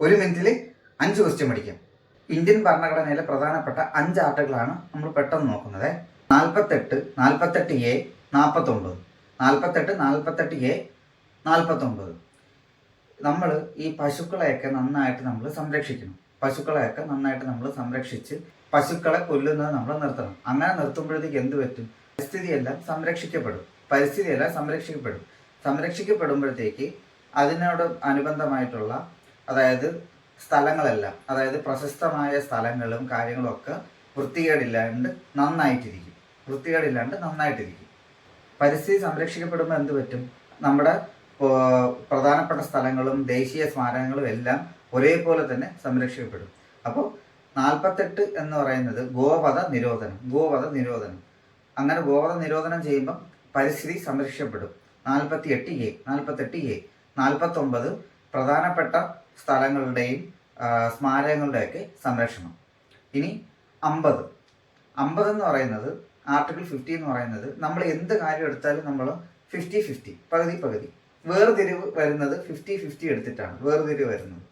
ഒരു മിനിറ്റിൽ അഞ്ച് ക്വസ്റ്റ്യൻ പഠിക്കാം. ഇന്ത്യൻ ഭരണഘടനയിലെ പ്രധാനപ്പെട്ട അഞ്ച് ആർട്ടുകളാണ് നമ്മൾ പെട്ടെന്ന് നോക്കുന്നത്. നാൽപ്പത്തെട്ട് നാൽപ്പത്തെട്ട് എ നാൽപ്പത്തൊമ്പത് നാൽപ്പത്തെട്ട് നാൽപ്പത്തെട്ട് എ നാൽപ്പത്തൊമ്പത് നമ്മൾ ഈ പശുക്കളെയൊക്കെ നന്നായിട്ട് നമ്മൾ സംരക്ഷിക്കണം. പശുക്കളെയൊക്കെ നന്നായിട്ട് നമ്മൾ സംരക്ഷിച്ച് പശുക്കളെ കൊല്ലുന്നത് നമ്മൾ നിർത്തണം. അങ്ങനെ നിർത്തുമ്പോഴത്തേക്ക് എന്ത് പറ്റും? പരിസ്ഥിതിയെല്ലാം സംരക്ഷിക്കപ്പെടും. പരിസ്ഥിതിയെല്ലാം സംരക്ഷിക്കപ്പെടും. സംരക്ഷിക്കപ്പെടുമ്പോഴത്തേക്ക് അതിനോട് അനുബന്ധമായിട്ടുള്ള അതായത് സ്ഥലങ്ങളെല്ലാം അതായത് പ്രശസ്തമായ സ്ഥലങ്ങളും കാര്യങ്ങളും ഒക്കെ വൃത്തികേടില്ലാണ്ട് നന്നായിട്ടിരിക്കും. വൃത്തികേടില്ലാണ്ട് നന്നായിട്ടിരിക്കും. പരിസ്ഥിതി സംരക്ഷിക്കപ്പെടുമ്പോൾ എന്ത് പറ്റും? നമ്മുടെ പ്രധാനപ്പെട്ട സ്ഥലങ്ങളും ദേശീയ സ്മാരകങ്ങളും എല്ലാം ഒരേപോലെ തന്നെ സംരക്ഷിക്കപ്പെടും. അപ്പോൾ നാൽപ്പത്തെട്ട് എന്ന് പറയുന്നത് ഗോവധ നിരോധനം ഗോവധ നിരോധനം. അങ്ങനെ ഗോവധ നിരോധനം ചെയ്യുമ്പം പരിസ്ഥിതി സംരക്ഷിക്കപ്പെടും. നാൽപ്പത്തി എട്ട് എ നാൽപ്പത്തെട്ട് എ നാൽപ്പത്തൊമ്പത് പ്രധാനപ്പെട്ട സ്ഥലങ്ങളുടെയും സ്മാരകങ്ങളുടെയൊക്കെ സംരക്ഷണം. ഇനി അമ്പത്. അമ്പത് എന്ന് പറയുന്നത് ആർട്ടിക്കിൾ ഫിഫ്റ്റി എന്ന് പറയുന്നത് നമ്മൾ എന്ത് കാര്യം എടുത്താലും നമ്മൾ ഫിഫ്റ്റി ഫിഫ്റ്റി പകുതി പകുതി. വേർതിരിവ് വരുന്നത് ഫിഫ്റ്റി ഫിഫ്റ്റി എടുത്തിട്ടാണ് വേർതിരിവ് വരുന്നത്.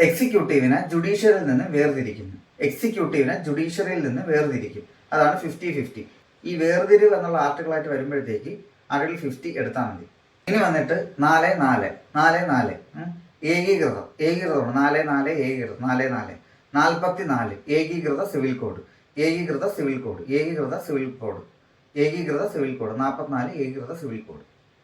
എക്സിക്യൂട്ടീവിനെ ജുഡീഷ്യറിയിൽ നിന്ന് വേർതിരിക്കുന്നു. എക്സിക്യൂട്ടീവിനെ ജുഡീഷ്യറിയിൽ നിന്ന് വേർതിരിക്കും. അതാണ് ഫിഫ്റ്റി ഫിഫ്റ്റി ഈ വേർതിരിവ് എന്നുള്ള ആർട്ടിക്കിളായിട്ട് വരുമ്പോഴത്തേക്ക് ആർട്ടിക്കിൾ ഫിഫ്റ്റി എടുത്താൽ മതി. ഇനി വന്നിട്ട് നാല് നാല് നാല് നാല്. ഏകീകൃതം. ഏകീകൃതമാണ് നാല് നാല് ഏകീകൃതം. നാല് നാല്. നാൽപ്പത്തി നാല് ഏകീകൃത സിവിൽ കോഡ്. ഏകീകൃത സിവിൽ കോഡ്. ഏകീകൃത സിവിൽ കോഡ്. ഏകീകൃത സിവിൽ കോഡ്. നാൽപ്പത്തിനാല് ഏകീകൃത സിവിൽ കോഡ്.